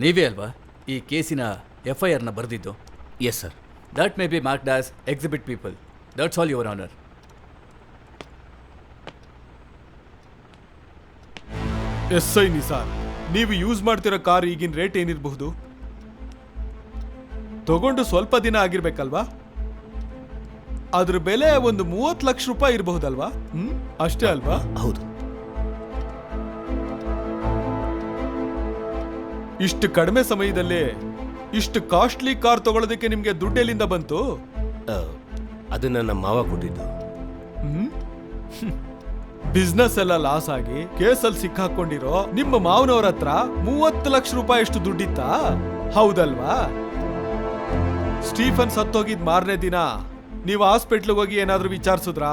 ನೀವೇ ಅಲ್ವಾ ಈ ಕೇಸಿನ ಎಫ್ ಐ ಆರ್ನ ಬರೆದಿದ್ದು? Yes sir that may be marked as exhibit people that's all your honour yes I Nisar ನೀವು ಯೂಸ್ ಮಾಡ್ತಿರೋ ಕಾರ್ ಈಗಿನ ರೇಟ್ ಏನಿರಬಹುದು? ತಗೊಂಡು ಸ್ವಲ್ಪ ದಿನ ಆಗಿರ್ಬೇಕಲ್ವಾ? ಅದ್ರ ಬೆಲೆ ಒಂದು ಮೂವತ್ತು ಲಕ್ಷ ರೂಪಾಯಿ ಇರಬಹುದಲ್ವಾ? ಹ್ಮ್? ಅಷ್ಟೇ ಅಲ್ವಾ? ಹೌದು. ಇಷ್ಟು ಕಡಿಮೆ ಸಮಯದಲ್ಲಿ ಇಷ್ಟು ಕಾಸ್ಟ್ಲಿ ಕಾರ್ ತಗೊಳ್ಳೋದಕ್ಕೆ ನಿಮ್ಗೆ ದುಡ್ಡು ಎಲ್ಲಿಂದ ಬಂತು? ಅದನ್ನ ನಮ್ಮ ಮಾವ ಕೊಟ್ಟಿದ್ದು. ಬಿಸ್ನೆಸ್ ಎಲ್ಲ ಲಾಸ್ ಆಗಿ ಕೇಸಲ್ಲಿ ಸಿಕ್ಕಾಕೊಂಡಿರೋ ನಿಮ್ಮ ಮಾವನವ್ರ ಹತ್ರ ಮೂವತ್ತು ಲಕ್ಷ ರೂಪಾಯಿ ಎಷ್ಟು ದುಡ್ಡಿತ್ತಾ? ಹೌದಲ್ವಾ? ಸ್ಟೀಫನ್ ಸತ್ತೋಗಿದ್ ಮಾರನೇ ದಿನ ನೀವು ಹಾಸ್ಪಿಟ್ಲಿಗೆ ಹೋಗಿ ಏನಾದರೂ ವಿಚಾರಿಸಿದ್ರಾ?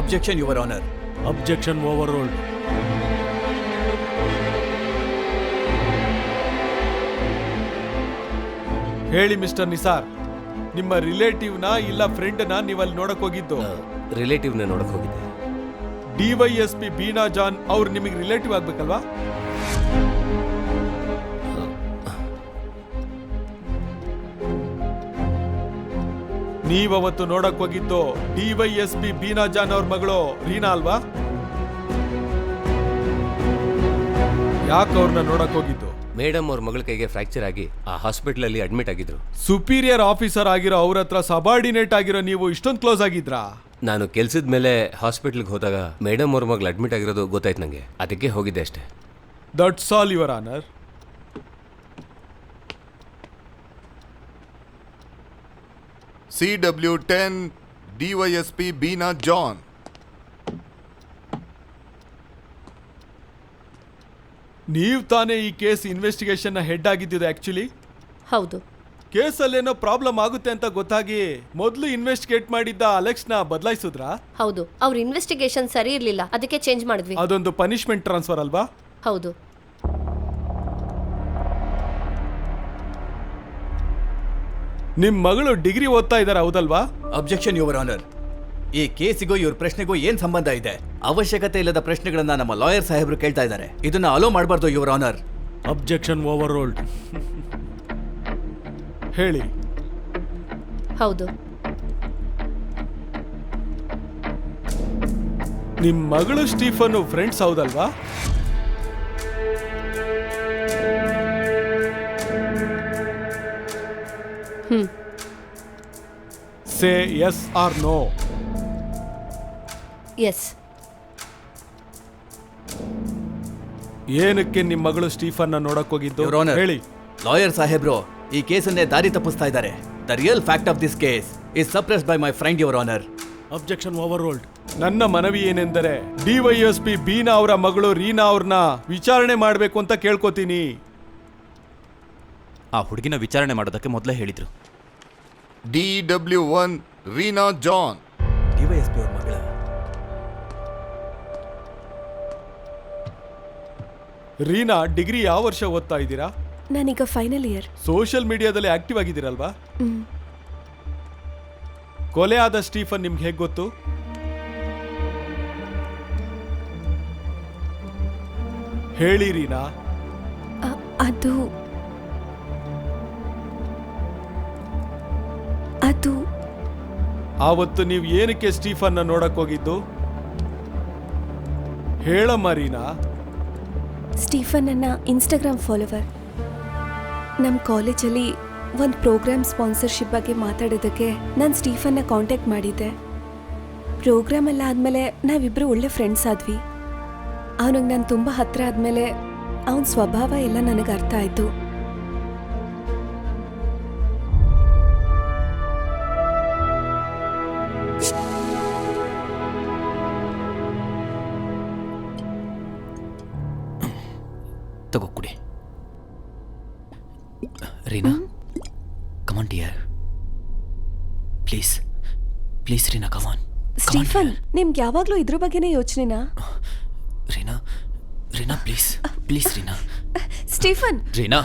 Objection your honour objection over ಹೇಳಿ ಮಿಸ್ಟರ್ ನಿಸಾರ್ ನಿಮ್ಮ ರಿಲೇಟಿವ್ನ ಇಲ್ಲ ಫ್ರೆಂಡ್ನ ನೀವಲ್ಲಿ ನೋಡಕ್ ಹೋಗಿದ್ದು? ರಿಲೇಟಿವ್ನ ನೋಡಕ್ ಹೋಗಿದ್ದೆ. ಡಿವೈಎಸ್ ಪಿ ಬೀನಾ ಜಾನ್ ಅವ್ರು ನಿಮಗೆ ರಿಲೇಟಿವ್ ಆಗ್ಬೇಕಲ್ವಾ? ನೀವತ್ತು ನೋಡಕ್ ಹೋಗಿದ್ದು ಡಿವೈಎಸ್ ಪಿ ಬೀನಾ ಜಾನ್ ಅವ್ರ ಮಗಳು ರೀನಾ ಅಲ್ವಾ? ಯಾಕೆ ಅವ್ರನ್ನ ನೋಡಕ್ ಹೋಗಿದ್ದು? ಮೇಡಮ್ ಅವ್ರ ಮಗಳ ಕೈಗೆ ಫ್ರಾಕ್ಚರ್ ಆಗಿ ಆ ಹಾಸ್ಪಿಟ್ಲಲ್ಲಿ ಅಡ್ಮಿಟ್ ಆಗಿದ್ರು. ಸುಪೀರಿಯರ್ ಆಫೀಸರ್ ಆಗಿರೋ ಅವ್ರ ಹತ್ರ ಸಬಾರ್ಡಿನೇಟ್ ಆಗಿರೋ ನೀವು ಇಷ್ಟೊಂದು ಕ್ಲೋಸ್ ಆಗಿದ್ರಾ? ನಾನು ಕೆಲ್ಸದ ಮೇಲೆ ಹಾಸ್ಪಿಟ್ಲಿಗೆ ಹೋದಾಗ ಮೇಡಮ್ ಅವ್ರ ಮಗಳು ಅಡ್ಮಿಟ್ ಆಗಿರೋದು ಗೊತ್ತಾಯ್ತು ನನಗೆ ಅದಕ್ಕೆ ಹೋಗಿದ್ದೆ ಅಷ್ಟೇ. That's all your honour C W ten DYSP Beena John ನೀವು ತಾನೇ ಈ ಕೇಸ್ ಇನ್ವೆಸ್ಟಿಗೇಷನ್ ಹೆಡ್ ಆಗಿದ್ದಿದ್ದು ಆಕ್ಚುಲಿ ಹೌದು. ಕೇಸಲ್ಲೇನೋ ಪ್ರಾಬ್ಲಮ್ ಆಗುತ್ತೆ ಅಂತ ಗೊತ್ತಾಗಿ ಮೊದಲು ಇನ್ವೆಸ್ಟಿಗೇಟ್ ಮಾಡಿದ್ದ ಅಲೆಕ್ಸ್ನ ಬದಲಾಯಿಸಿದ್ರಾ? ಹೌದು. ಅವ್ರ ಇನ್ವೆಸ್ಟಿಗೇಷನ್ ಸರಿ ಇರಲಿಲ್ಲ. ಅದಕ್ಕೆ ಚೇಂಜ್ ಮಾಡಿದ್ವಿ. ಅದೊಂದು ಪನಿಷ್ಮೆಂಟ್ ಟ್ರಾನ್ಸ್ಫರ್ ಅಲ್ವಾ? ಹೌದು. ನಿಮ್ಮ ಮಗಳು ಡಿಗ್ರಿ ಓದ್ತಾ ಇದ್ದಾರೆ ಹೌದಲ್ವಾ? ಅಬ್ಜೆಕ್ಷನ್ ಯುವರ್ ಆನರ್ ಈ ಕೇಸಿಗೂ ಇವ್ರ ಪ್ರಶ್ನೆಗೂ ಏನ್ ಸಂಬಂಧ ಇದೆ? ಅವಶ್ಯಕತೆ ಇಲ್ಲದ ಪ್ರಶ್ನೆಗಳನ್ನ ನಮ್ಮ ಲಾಯರ್ ಸಾಹೇಬರು ಕೇಳ್ತಾ ಇದ್ದಾರೆ. ಇದನ್ನ ಅಲೋ ಮಾಡಬಾರ್ದು your honour objection overruled ಹೇಳಿ. ಹೌದು. ನಿಮ್ ಮಗಳು ಸ್ಟೀಫನ್ ಫ್ರೆಂಡ್ಸ್ ಹೌದಲ್ವಾ? ಹ್ಮ್. Say yes or no yes ಏನಕ್ಕೆ ನಿಮ್ಮ ಮಗಳು ಸ್ಟೀಫನ್ ನೋಡಕ್ ಹೋಗಿದ್ದು? ಹೇಳಿ. ಲಾಯರ್ ಸಾಹೇಬ್ರು ಈ ಕೇಸನ್ನೇ ದಾರಿ ತಪ್ಪಿಸ್ತಾ ಇದ್ದಾರೆ. The real fact of this case is suppress by my friend your honour objection overruled ನನ್ನ ಮನವಿ ಏನೆಂದರೆ ಡಿವೈಎಸ್ಪಿ ಬೀನಾ ಅವರ ಮಗಳು ರೀನಾ ಅವ್ರನ್ನ ವಿಚಾರಣೆ ಮಾಡಬೇಕು ಅಂತ ಕೇಳ್ಕೊತೀನಿ. ಆ ಹುಡುಗಿನ ವಿಚಾರಣೆ ಮಾಡೋದಕ್ಕೆ ಮೊದಲೇ ಹೇಳಿದ್ರು. D W one Reena John. DYSP ಅವ್ರ ರೀನಾ ಡಿಗ್ರಿ ಯಾವ ವರ್ಷ ಓದ್ತಾ ಇದ್ದೀರಾ? ನಾನೀಗ ಫೈನಲ್ ಇಯರ್ ಸೋಷಿಯಲ್ ಮೀಡಿಯಾದಲ್ಲಿ ಆಕ್ಟಿವ್ ಆಗಿದ್ದೀರಲ್ವಾ? ಕೊಲೆ ಆದ ಸ್ಟೀಫನ್ ನಿಮ್ಗೆ ಹೇಗೆ ಗೊತ್ತು? ಹೇಳಿ ರೀನಾ. ಅದು ಅದು ಆವತ್ತು ನೀವು ಏನಕ್ಕೆ ಸ್ಟೀಫನ್ನ ನೋಡಕ್ ಹೋಗಿದ್ದು? ಹೇಳಮ್ಮ ರೀನಾ. ಸ್ಟೀಫನ್ ನನ್ನ ಇನ್ಸ್ಟಾಗ್ರಾಮ್ ಫಾಲೋವರ್ ನಮ್ಮ ಕಾಲೇಜಲ್ಲಿ ಒಂದು ಪ್ರೋಗ್ರಾಮ್ ಸ್ಪಾನ್ಸರ್ಶಿಪ್ ಬಗ್ಗೆ ಮಾತಾಡೋದಕ್ಕೆ ನಾನು ಸ್ಟೀಫನ್ನ ಕಾಂಟ್ಯಾಕ್ಟ್ ಮಾಡಿದ್ದೆ. ಪ್ರೋಗ್ರಾಮ್ ಎಲ್ಲ ಆದಮೇಲೆ ನಾವಿಬ್ಬರು ಒಳ್ಳೆ ಫ್ರೆಂಡ್ಸ್ ಆದ್ವಿ. ಅವನಿಗೆ ನಾನು ತುಂಬ ಹತ್ತಿರ ಆದಮೇಲೆ ಅವನ ಸ್ವಭಾವ ಎಲ್ಲ ನನಗೆ ಅರ್ಥ ಆಯಿತು. Reena come on dear please please Reena come on Stephen ನಿಮ್ಗೆ ಯಾವಾಗಲೂ ಇದ್ರ ಬಗ್ಗೆನೇ ಯೋಚನೆನಾ? Reena Reena please please Reena Stephen Reena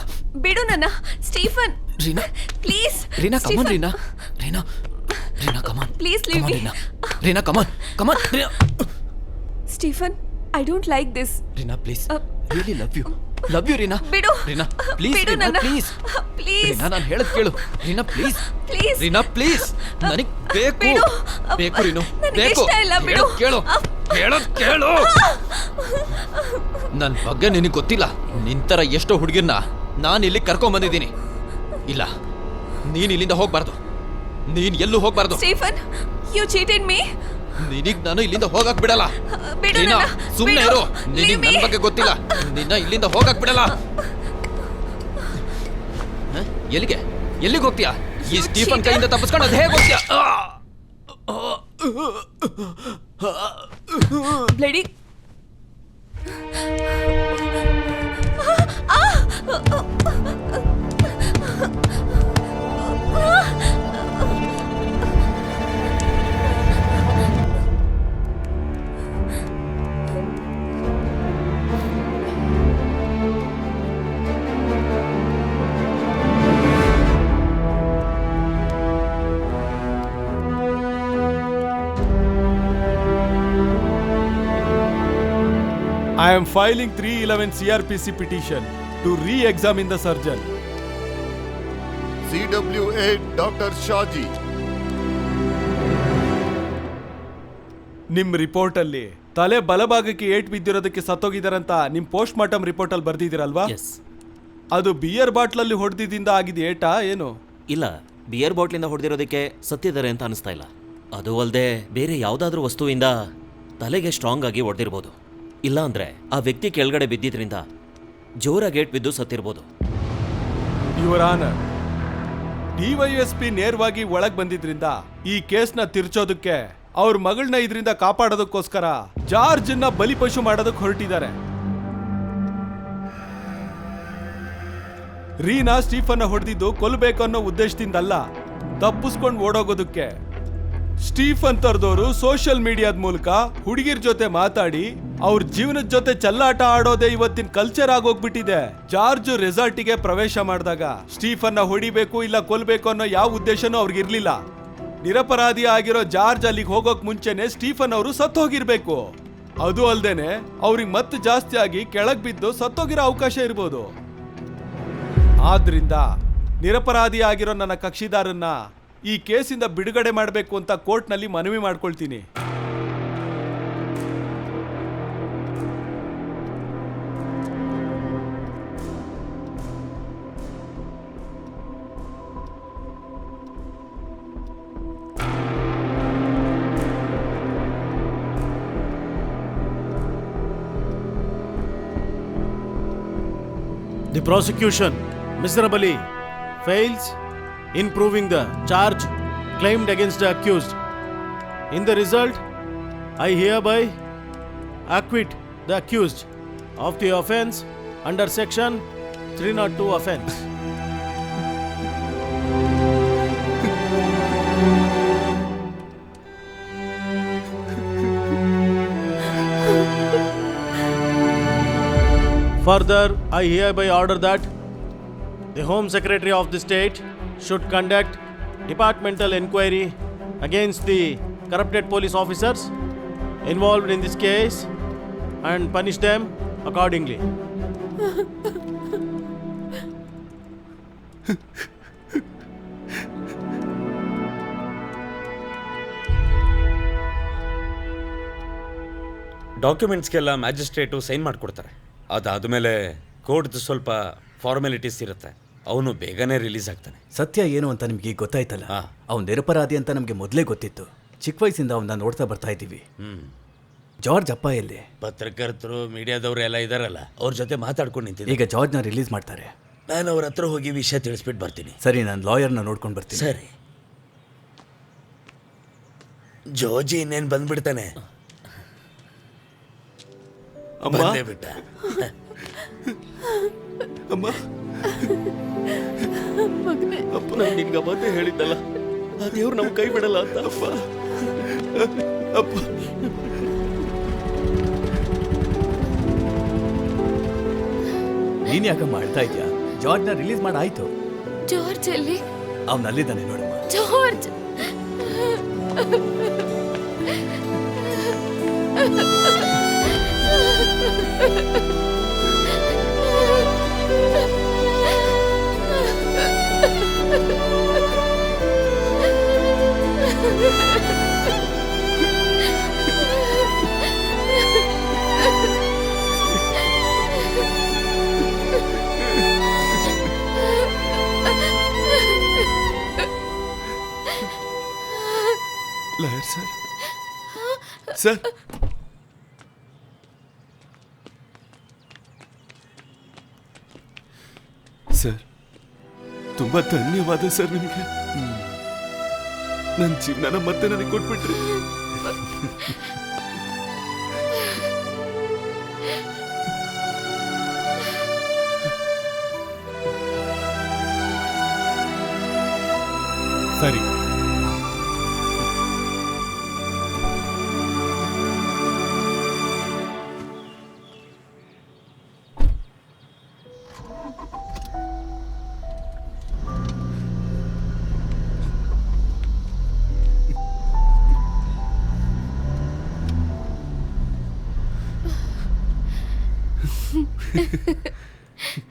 ಬಿಡು ನನ್ನ. Stephen Reena please Reena come on Reena Reena Reena come on please leave me Reena Reena come on come on Reena Stephen I don't like this Reena please really love you love you Reena ಬಿಡು. Reena please ಬಿಡು ರೀನಾ ನನ್ನ. Please Please. Reena ನಾನು ಹೇಳದ್ ಕೇಳು. Reena please Please. Reena please ನನಗ್ ಬೇಕು. ಬಿಡು. ಬೇಕು ರೀನು ನನಗೆ ಬೇಕು. ಇಷ್ಟ ಇಲ್ಲ, ಬಿಡು. ಹೇಳೋದ್ ಕೇಳು. ಹೇಳೋದ್ ಕೇಳು. ನನ್ನ ಬಗ್ಗೆ ನಿನಗೆ ಗೊತ್ತಿಲ್ಲ. ನಿಂತರ ಎಷ್ಟೋ ಹುಡುಗಿರ್ನ ನಾನು ಇಲ್ಲಿ ಕರ್ಕೊಂಡು ಬಂದಿದ್ದೀನಿ. ಇಲ್ಲ ನೀನು ಇಲ್ಲಿಂದ ಹೋಗ್ಬಾರ್ದು. ನೀನು ಎಲ್ಲೂ ಹೋಗ್ಬಾರ್ದು. ಸ್ಟೀಫನ್ ಯು ಚೀಟೆಡ್ ಮೀ ನಿನಗ್ ನಾನು ಇಲ್ಲಿಂದ ಹೋಗಕ್ ಬಿಡಲ್ಲ. ಬಿಡು ಸುಮ್ಮನೆ ನನ್ನ. ಬಿಡು. ಇರು ನಿನಗೆ Leave ನನ್ me. ಬಗ್ಗೆ ಗೊತ್ತಿಲ್ಲ ನಿನ್ನ ಇಲ್ಲಿಂದ ಹೋಗಕ್ ಬಿಡಲ್ಲ ಹ? ಎಲ್ಲಿಗೆ ಎಲ್ಲಿಗೆ ಹೋಗ್ತೀಯಾ ಈ ಸ್ಟೀಫನ್. ಕೈಯಿಂದ ತಪ್ಪಿಸ್ಕೊಂಡು ಅದು ಹೇಗೆ ಹೋಗ್ತೀಯಾ bloody I am filing 311 CRPC petition to re-examine the surgeon. C W A doctor Shaji ನಿಮ್ಮ ರಿಪೋರ್ಟಲ್ಲಿ ತಲೆ ಬಲಭಾಗಕ್ಕೆ ಏಟ್ ಬಿದ್ದಿರೋದಕ್ಕೆ ಸತ್ತೋಗಿದಾರಂತ ನಿಮ್ಮ ಪೋಸ್ಟ್ ಮಾರ್ಟಮ್ ರಿಪೋರ್ಟಲ್ಲಿ ಬರ್ದಿದ್ದೀರಲ್ವಾ? ಎಸ್ ಅದು ಬಿಯರ್ ಬಾಟ್ಲಲ್ಲಿ ಹೊಡೆದಿದ್ದಿಂದ ಆಗಿದೆ ಏಟಾ ಏನು? ಇಲ್ಲ ಬಿಯರ್ ಬಾಟ್ಲಿಂದ ಹೊಡೆದಿರೋದಕ್ಕೆ ಸತ್ತಿದ್ದಾರೆ ಅಂತ ಅನಿಸ್ತಾ ಇಲ್ಲ. ಅದು ಅಲ್ಲದೆ ಬೇರೆ ಯಾವುದಾದ್ರೂ ವಸ್ತುವಿಂದ ತಲೆಗೆ ಸ್ಟ್ರಾಂಗ್ ಆಗಿ ಹೊಡೆದಿರ್ಬೋದು ಇಲ್ಲ ಅಂದ್ರೆ ಆ ವ್ಯಕ್ತಿ ಕೆಳಗಡೆ ಬಿದ್ದಿದ್ರಿಂದ ಜೋರ ಗೇಟ್ ಬಿದ್ದು ಸತ್ತಿರ್ಬೋದು. ಯುವರ್ ಆನರ್ ಡಿವೈಎಸ್ಪಿ ನೇರವಾಗಿ ಒಳಗ್ ಬಂದಿದ್ರಿಂದ ಈ ಕೇಸ್ನ ತಿರ್ಚೋದಕ್ಕೆ ಅವ್ರ ಮಗಳನ್ನ ಇದರಿಂದ ಕಾಪಾಡೋದಕ್ಕೋಸ್ಕರ ಜಾರ್ಜ್ನ ಬಲಿಪಶು ಮಾಡೋದಕ್ಕೆ ಹೊರಟಿದ್ದಾರೆ. ರೀನಾ ಸ್ಟೀಫನ್ ಹೊಡೆದಿದ್ದು ಕೊಲ್ಲಬೇಕು ಅನ್ನೋ ಉದ್ದೇಶದಿಂದಲ್ಲ, ತಪ್ಪಿಸ್ಕೊಂಡು ಓಡೋಗೋದಕ್ಕೆ ಸ್ಟೀಫನ್ ತರದವರು ಸೋಷಿಯಲ್ ಮೀಡಿಯಾದ ಮೂಲಕ ಹುಡುಗಿರ್ ಜೊತೆ ಮಾತಾಡಿ ಅವ್ರ ಜೀವನದ ಜೊತೆ ಚಲ್ಲಾಟ ಆಡೋದೇ ಇವತ್ತಿನ ಕಲ್ಚರ್ ಆಗೋಗ್ಬಿಟ್ಟಿದೆ. ಜಾರ್ಜ್ ರೆಸಾರ್ಟಿಗೆ ಪ್ರವೇಶ ಮಾಡಿದಾಗ ಸ್ಟೀಫನ್ನ ಹೊಡಿಬೇಕು ಇಲ್ಲ ಕೊಲ್ಬೇಕು ಅನ್ನೋ ಯಾವ ಉದ್ದೇಶನೂ ಅವ್ರಿಗಿರ್ಲಿಲ್ಲ ನಿರಪರಾಧಿ ಆಗಿರೋ ಜಾರ್ಜ್ ಅಲ್ಲಿಗೆ ಹೋಗೋಕ್ ಮುಂಚೆನೆ ಸ್ಟೀಫನ್ ಅವರು ಸತ್ತೋಗಿರ್ಬೇಕು ಅದು ಅಲ್ದೇನೆ ಅವ್ರಿಗೆ ಮತ್ತೆ ಜಾಸ್ತಿ ಆಗಿ ಕೆಳಗ್ ಬಿದ್ದು ಸತ್ತೋಗಿರೋ ಅವಕಾಶ ಇರ್ಬೋದು. ಆದ್ರಿಂದ ನಿರಪರಾಧಿ ಆಗಿರೋ ನನ್ನ ಕಕ್ಷಿದಾರನ್ನ ಈ ಕೇಸಿಂದ ಬಿಡುಗಡೆ ಮಾಡಬೇಕು ಅಂತ ಕೋರ್ಟ್ನಲ್ಲಿ ಮನವಿ ಮಾಡ್ಕೊಳ್ತೀನಿ. Prosecution, miserably, fails. In proving the charge claimed against the accused. In the result, I hereby acquit the accused of the offense under section 302 offense. Further, I hereby order that the Home Secretary of the state should conduct departmental inquiry against the corrupted police officers involved in this case and punish them accordingly. ಡಾಕ್ಯುಮೆಂಟ್ಸ್ಗೆಲ್ಲ magistrate sign ಮಾಡಿಕೊಡ್ತಾರೆ ಅದಾದಮೇಲೆ ಕೋರ್ಟ್ದು ಸ್ವಲ್ಪ formalities ಇರುತ್ತೆ ಅವನು ಬೇಗನೆ release ಆಗ್ತಾನೆ ಸತ್ಯ ಏನು ಅಂತ ನಿಮಗೆ ಈಗ ಗೊತ್ತಾಯ್ತಲ್ಲ. ಅವ್ನು ನಿರಪರಾಧಿ ಅಂತ ನಮಗೆ ಮೊದಲೇ ಗೊತ್ತಿತ್ತು. ಚಿಕ್ಕ ವಯಸ್ಸಿಂದ ಅವನ್ನ ನೋಡ್ತಾ ಬರ್ತಾ ಇದ್ದೀವಿ. ಹ್ಮ್. ಜಾರ್ಜ್ ಅಪ್ಪ ಎಲ್ಲಿ? ಪತ್ರಕರ್ತರು ಮೀಡಿಯಾದವರು ಎಲ್ಲ ಇದಾರಲ್ಲ ಅವ್ರ ಜೊತೆ ಮಾತಾಡ್ಕೊಂಡು ನಿಂತಿದ್ದೆ ಈಗ ಜಾರ್ಜ್ನ ರಿಲೀಸ್ ಮಾಡ್ತಾರೆ. ನಾನು ಅವ್ರ ಹತ್ರ ಹೋಗಿ ವಿಷಯ ತಿಳಿಸ್ಬಿಟ್ಟು ಬರ್ತೀನಿ. ಸರಿ ನಾನು ಲಾಯರ್ನ ನೋಡ್ಕೊಂಡು ಬರ್ತೀನಿ. ಸರಿ. ಜೋಜಿ ಇನ್ನೇನು ಬಂದ್ಬಿಡ್ತಾನೆ? ಬಂದೇ ಬಿಟ್ಟ. ಅಪ್ಪ ನಾನು ನಿನ್ಗೆ ಮತ್ತೆ ಹೇಳಿದ್ದಲ್ಲ. ಆ ದೇವ್ರು ನಮ್ಮ ಕೈ ಬಿಡಲ್ಲ ಅಂತ. ಅಪ್ಪ. ಅಪ್ಪ. ನೀನ್ ಯಾಕೆ ಮಾಡ್ತಾ ಇದ್ಯಾ? ಜಾರ್ಜ್ನ ರಿಲೀಸ್ ಮಾಡಾಯ್ತು ಜಾರ್ಜ್ ಅಲ್ಲಿ ಅವನಲ್ಲಿದ್ದಾನೆ ನೋಡಮ್ಮ. ಜಾರ್ಜ್. सर सर तुम्बा धन्यवाद सर निम्हे hmm. ನನ್ನ ಜೀವನನ ಮತ್ತೆ ನನಗೆ ಕೊಟ್ಬಿಟ್ರಿ 呵呵呵呵